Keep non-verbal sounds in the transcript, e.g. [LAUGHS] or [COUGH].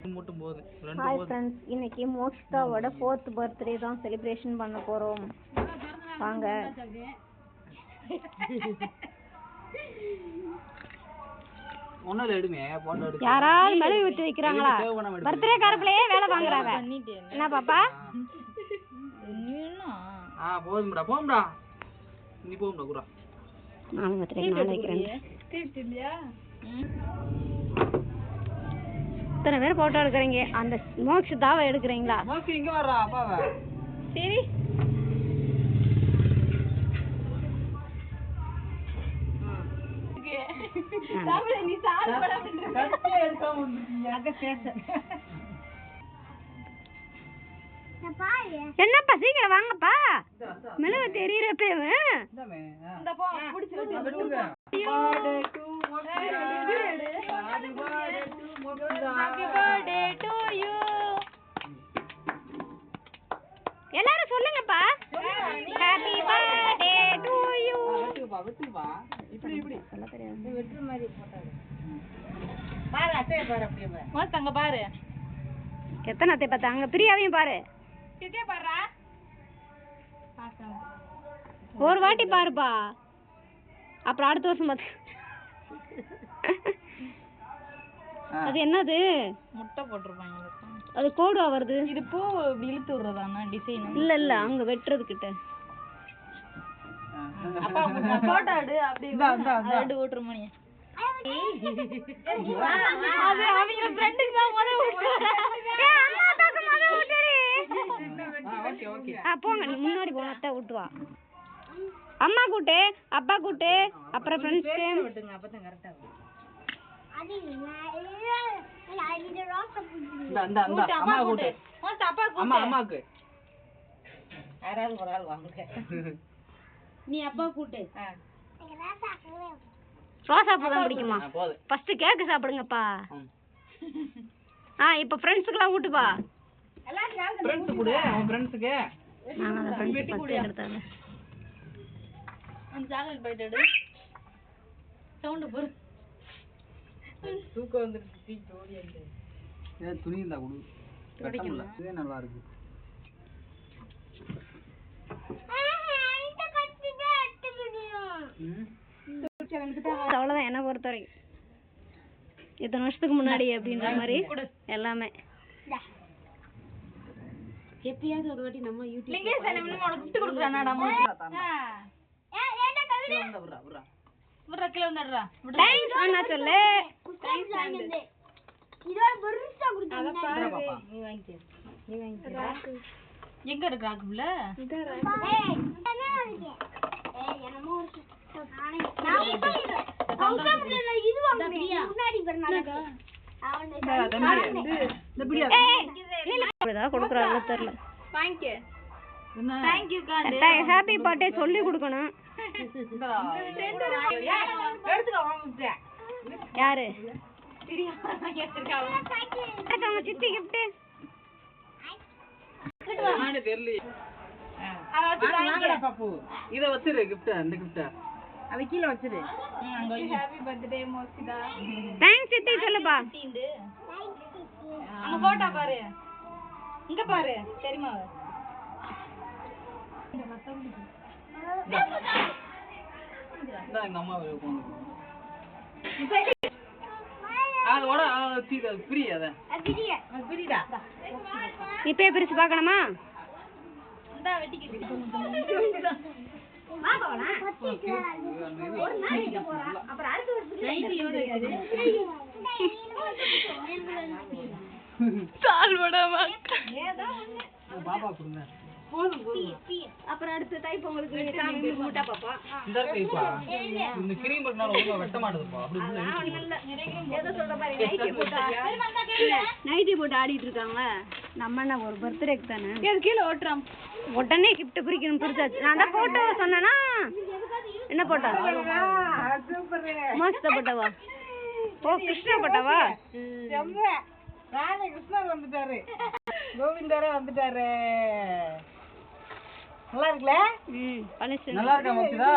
Hi friends இன்னைக்கு மோக்ஷிதாவோட fourth birthday தான் செலிப்ரேஷன் பண்ண போறோம். வாங்க. [LAUGHS] ஒன்னும் இல்லை எடுமே. போட்டோ எடுத்து. யாராவது மெழுகு ஊத்தி வைக்கிறாங்களா? பர்த்டே காரப்பிள்ளையே வேலை வாங்குறாங்க என்ன பாப்பா? ஆ போதும்டா போதும்டா நீ போகும்டா குரா நானும் பர்த்டே நான் வைக்கிறேன் இத்தனை பேர் போட்டோ எடுக்கிறீங்க? அந்த எடுக்கிறீங்களா? இங்க வர்றா அப்பாவை. சரி. என்னப்பா சீக்கிரம் வாங்கப்பா. மெழுகு தெரியறப்பே எல்லாரும் சொல்லுங்கப்பா ஹாப்பி பர்த்டே டு யூ இப்படி இப்படி சொல்ல தெரியாது அங்க பாரு. எத்தனை அத்தை பார்த்தா? அங்க பிரியாவையும் பாரு. கிட்டே பாருடா ஒரு வாட்டி பாருப்பா. அப்புறம் அடுத்த வருஷம் பார்த்து. அது என்னது? முட்டை போட்டிருப்பாங்க அது கோடுவா வருது. இது பூ இழுத்து விடுறதாண்ணா டிசைன் இல்ல இல்ல அங்க வெட்டுறது கிட்ட அப்பா போட்டோ எடு அப்படி இந்தா, இந்தா, இந்தா. ரெண்டு ஓட்டுற மணி அது அவங்க ஃப்ரெண்டுக்கு தான் முதல்ல ஓகே ஓகே. ஆ போங்க நீ முன்னாடி அத்தை விட்டுவா அம்மா கூட்டு அப்பா கூட்டு அப்புறம் ஃப்ரெண்ட்ஸ்க்கு விட்டுங்க அப்பதான் கரெக்டா நீ அப்பா கூட்டு. ரோசா பூ தான் பிடிக்குமா? ஃபர்ஸ்ட் கேக்கு சாப்பிடுங்கப்பா. ஆ இப்போ ஃப்ரெண்ட்ஸுக்கெல்லாம் ஊட்டுப்பா ஃப்ரெண்ட்ஸ் கூட உன் ஃப்ரெண்ட்ஸுக்கு நாங்கள் அந்த ஃப்ரெண்ட்ஸ் பத்து எடுத்தாங்க அந்த சாக்லேட் பைட் எடு. சவுண்டு பொறு தூக்கம் வந்துருச்சு தீக்கு ஓடி வந்து ஏ துணி இருந்தா கொடு. வெட்டமுல்ல இதே நல்லா இருக்கு. ம். அவ்வளோதான் என்னை பொறுத்த வரைக்கும் இத்தனை வருஷத்துக்கு முன்னாடி அப்படின்ற மாதிரி எல்லாமே. எப்பயாவது ஒரு வாட்டி நம்ம யூடியூப் லிங்கேஷ் என்ன மினிமம் உனக்கு gift கொடுக்குறானாடா அம்மா கீழே வந்தா விட்றா, விட்றா. விட்றா கீழே வந்துடுறா. தேங்க்ஸ் அண்ணா சொல்லு. எங்க இருக்கு. இந்த பிடியா? ஏதாவது கொடுக்குறாங்களோ தெரியல என்ன? ஹாப்பி பர்த்டே சொல்லி கொடுக்கணும். இந்தா. யாரு சித்தி கிஃப்ட் நானே தெரியலையே. வாங்கடா பாப்பு. இத வச்சிரு gift அ, இந்த gift அ. அது கீழே வச்சிரு ஹாப்பி பர்த்டே மோசிதா தேங்க்ஸ் சித்தி சொல்லுப்பா அங்க போட்டா பாரு இங்க பாரு தெரியுமா இந்தா, அம்மா. அதோட அத தீ- அது free அத. புரியுதா இப்பயே பிரிச்சு பார்க்கணுமா? இந்தா வெட்டிக்கிட்டு [LAUGHS] அப்புறம் அடுத்து தைப்பொங்கலுக்கு சாமி மூட்டா பாப்பா. இந்த இருக்கு இப்பா. இந்த cream இருக்கனால ஒழுங்கா வெட்ட மாட்டுதுப்பா. அப்படி இப்படி இழுத்துக்குது. ஏதோ சொல்ற மாதிரி நைட்டி போட்டு. நைட்டி போட்டு ஆடிட்டு இருக்காங்க நம்ம என்ன ஒரு பர்த்டேக்கு தானே? கீழே ஓட்டுறான். உடனே கிஃப்ட் பிரிக்கணும் பிரிச்சாச்சு நான் தான் போட்டோ சொன்னேனா? என்ன போட்டோ மஸ்த போட்டவா? ஓ கிருஷ்ணா போட்டவா? கிருஷ்ணர் வந்துட்டாரு. கோவிந்தாரே வந்துட்டாரு. நல்லா இருக்குல்ல ம் நல்லா இருக்கா மோசிதா